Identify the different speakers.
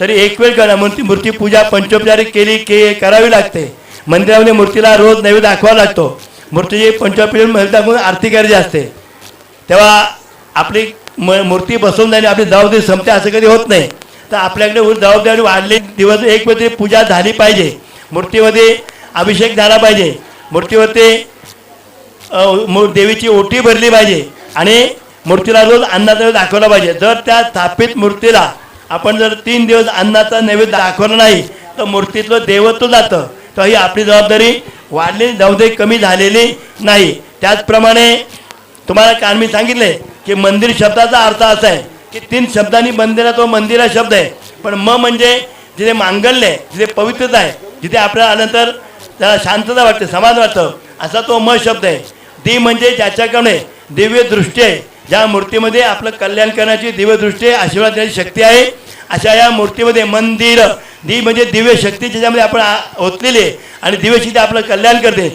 Speaker 1: तरी एक वेळ करा मूर्ती मूर्ती पूजा पंचोपचारी केली के करावी लागते. मंदिरामध्ये मूर्तीला रोज नैवेद्य दाखवावा लागतो. मूर्तीची पंचोपचारी दाखवून आरती करायची असते. तेव्हा आपली म मूर्ती बसवून जाणे आपली जबाबदारी संपते असं कधी होत नाही. तर आपल्याकडे जबाबदारी वाढली दिवस एक वेळ तरी पूजा झाली पाहिजे. मूर्तीमध्ये अभिषेक झाला पाहिजे. मूर्तीवरती देवीची ओटी भरली पाहिजे. आणि मूर्तीला रोज अन्नाचा दाखवला पाहिजे. जर त्या स्थापित मूर्तीला आपण जर तीन दिवस अन्नाचा नैवेद्य दाखवला नाही तर मूर्तीतलं देवत्व जातं. तर ही आपली जबाबदारी वाढली जबाबदारी कमी झालेली नाही. त्याचप्रमाणे तुम्हाला काल मी सांगितले की मंदिर शब्दाचा अर्थ असा आहे की तीन शब्दांनी मंदिरा तो मंदिरा शब्द आहे. पण म म्हणजे जिथे मांगल्य आहे जिथे पवित्रता आहे जिथे आपल्याला आल्यानंतर त्याला शांतता वाटते समाधान वाटतं असा तो म शब्द आहे. दी म्हणजे ज्याच्याकडे दिव्य दृष्टी आहे ज्या मूर्तीमध्ये आपलं कल्याण करण्याची दिव्यदृष्टी आशीर्वाद देण्याची शक्ती आहे. अशा या मूर्तीमध्ये मंदिर दी म्हणजे दिव्य शक्ती ज्याच्यामध्ये आपण ओतलेली आहे. आणि दिव्य शक्ती आपलं कल्याण करते.